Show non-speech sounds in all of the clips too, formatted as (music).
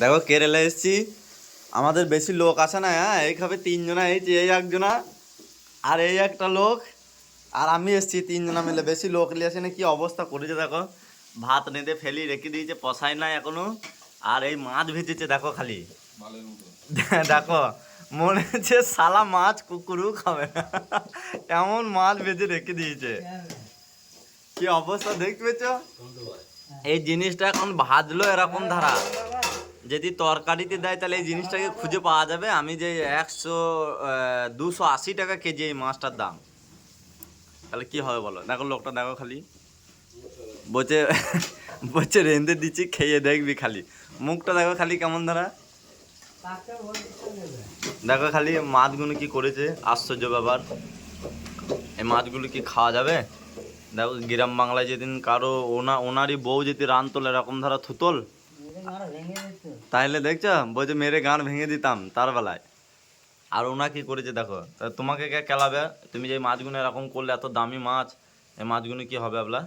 দেখো কেরালা এসছি। আমাদের বেশি লোক আসে না হ্যাঁ? এইভাবে তিনজনা এই যে এই একজনা আর এই একটা লোক আর আমি এসছি তিনজনা মিলে। বেশি লোক নিয়ে আসে না কি অবস্থা করেছে দেখো। ভাত নেদে ফেলি রেখে দিয়েছে পশাই নাই এখনও। আর এই মাছ ভেজেছে দেখো খালি। (laughs) দেখো মনে হচ্ছে সালা মাছ কুকুরও খাবে না। এমন মাছ ভেজে রেখে দিয়েছে। কি অবস্থা দেখতে পেয়েছ? এই জিনিসটা এখন ভাজলো এরকম ধারা। যদি তরকারিতে দেয়, তাহলে এই জিনিসটাকে খুঁজে পাওয়া যাবে। আমি যে একশো দুশো আশি টাকা কেজি এই মাছটার দাম। তাহলে কি হবে বলো? দেখো লোকটা, দেখো খালি। বলছে বলছে রেঁধে দিচ্ছি, খেয়ে দেখবি খালি। মুখটা দেখো খালি কেমন ধারা। দেখো খালি মাছগুলো কি করেছে, আশ্চর্য ব্যাপার। এই মাছগুলো কি খাওয়া যাবে? দেখো, গ্রাম বাংলায় যেদিন কারও ওনা, ওনারই বউ যদি রান তোলে এরকম ধারা থুতল। তাহলে দেখছ বলছে মেরে গান ভেঙে দিতাম তার বেলায় আর ওনা কি করেছে দেখো তা তোমাকে কে খেলাবে তুমি যে মাছগুলো এরকম করলে এত দামি মাছ এই মাছগুলো কি হবে abla?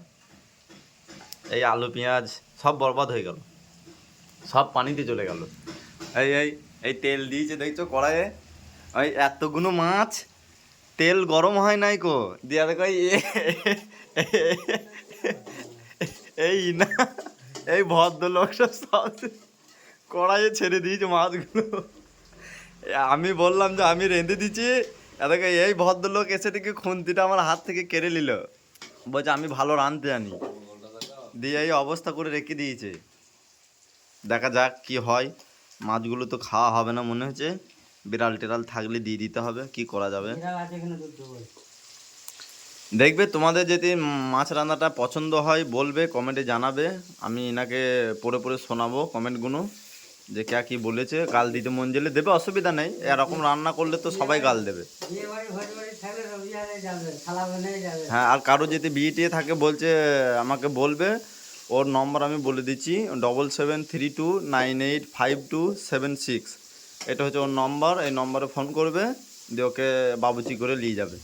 এই আলু পেঁয়াজ সব বরবাদ হয়ে গেল সব পানিতে চলে গেল এই এই এই তেল দিয়েছে দেখছ কড়াইয়ে ওই এতগুলো মাছ তেল গরম হয় নাই কো দিয়া দেখো এই না এই ভদ্রলোকটা সব কড়াইয়ে ছেড়ে দিয়েছে মাছগুলো। আমি বললাম যে, আমি রেঁধে দিচ্ছি। এদিকে এই ভদ্রলোক এসে থেকে খুন্তিটা আমার হাত থেকে কেড়ে নিল। বলছে, আমি ভালো রাঁধতে জানি। দিয়ে এই অবস্থা করে রেখে দিয়েছে। দেখা যাক কি হয়। মাছগুলো তো খাওয়া হবে না মনে হচ্ছে। বিড়াল টিড়াল থাকলে দিয়ে দিতে হবে। কি করা যাবে? দেখবে তোমাদের যদি মাছ রান্নাটা পছন্দ হয়, বলবে কমেন্টে জানাবে। আমি এনাকে পড়ে পড়ে শোনাবো কমেন্টগুলো যে কে কি বলেছে, গাল দিতে মন গেলে দেবে, অসুবিধা নেই। এরকম রান্না করলে তো সবাই গাল দেবে। হ্যাঁ আর কারও যদি বিয়ে টিয়ে থাকে, বলছে, আমাকে বলবে, ওর নম্বর আমি বলে দিচ্ছি double seven three two nine eight five two seven six এটা হচ্ছে ওর নম্বর এই নম্বরে ফোন করবে, দিয়ে ওকে বাবুচি করে নিয়ে যাবে।